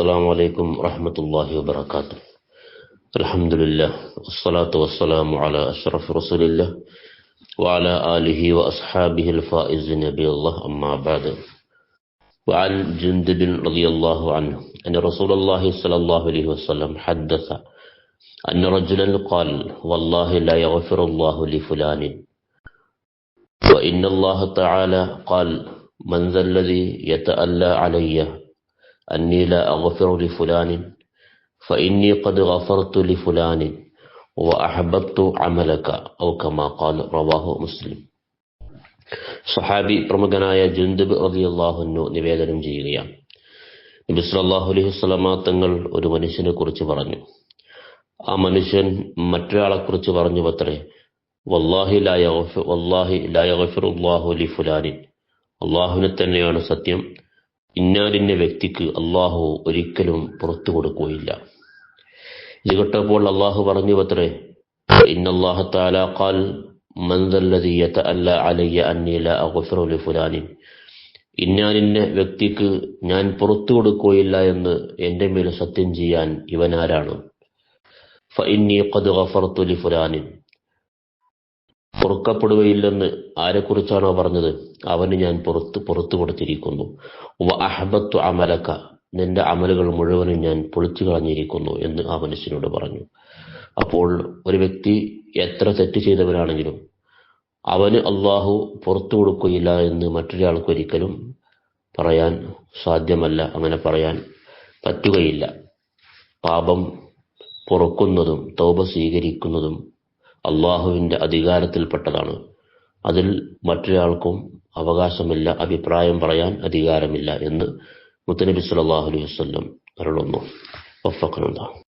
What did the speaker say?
السلام عليكم ورحمة الله وبركاته. الحمد لله والصلاة والسلام على أشرف رسول الله وعلى آله وأصحابه الفائز نبي الله أما بعد. وعن جندب رضي الله عنه أن رسول الله صلى الله عليه وسلم حدث أن رجلا قال والله لا يغفر الله لفلان. وإن الله تعالى قال من ذا الذي يتألى علي أني لا أغفر لفلان فإني قد غفرت لفلان وأحببت عملك أو كما قال رواه مسلم സഹാബി പ്രമുഖനായ ജുന്ദബ് റളിയല്ലാഹുന്നു നിവേദനം ചെയ്യുകയാണ് നബി സല്ലല്ലാഹു അലൈഹി വസല്ലമ തങ്ങൾ ഒരു മനുഷ്യനെ കുറിച്ച് പറഞ്ഞു ആ മനുഷ്യൻ മറ്റൊരാളെ കുറിച്ച് പറഞ്ഞു പത്രേ വല്ലാഹി ലാ യഗ്ഫിർ വല്ലാഹി ലാ യഗ്ഫിറുല്ലാഹു ലി ഫുലാനിൻ അള്ളാഹുവിനെ തന്നെയാണ് സത്യം ഇന്നാലിന്ന വ്യക്തിക്ക് അള്ളാഹു ഒരിക്കലും പുറത്തു കൊടുക്കുകയില്ല. ഇത് കേട്ടപ്പോൾ അള്ളാഹു പറഞ്ഞു പത്രേ ഇന്നാലിന്റെ വ്യക്തിക്ക് ഞാൻ പുറത്തു കൊടുക്കുകയില്ല എന്ന് എന്റെ മേൽ സത്യം ചെയ്യാൻ ഇവനാരാണ്. ഫഇന്നി ഖദ് ഗഫർതു പൊറുക്കപ്പെടുകയില്ലെന്ന് ആരെക്കുറിച്ചാണോ പറഞ്ഞത്? അവന് ഞാൻ പുറത്ത് പുറത്തു കൊടുത്തിരിക്കുന്നു. അഹബത്തു അമലക്ക നിന്റെ അമലുകൾ മുഴുവനും ഞാൻ പൊളിച്ചു കളഞ്ഞിരിക്കുന്നു എന്ന് ആ മനുഷ്യനോട് പറഞ്ഞു. അപ്പോൾ ഒരു വ്യക്തി എത്ര തെറ്റ് ചെയ്തവനാണെങ്കിലും അവന് അള്ളാഹു പുറത്തു കൊടുക്കുകയില്ല എന്ന് മറ്റൊരാൾക്ക് ഒരിക്കലും പറയാൻ സാധ്യമല്ല അങ്ങനെ പറയാൻ പറ്റുകയില്ല. പാപം പൊറുക്കുന്നതും തൗബ സ്വീകരിക്കുന്നതും അള്ളാഹുവിന്റെ അധികാരത്തിൽപ്പെട്ടതാണ്. അതിൽ മറ്റൊരാൾക്കും അവകാശമില്ല അഭിപ്രായം പറയാൻ അധികാരമില്ല എന്ന് മുത്തനബി സല്ലാഹു അലൈഹി വസല്ലം അരുളുന്നു.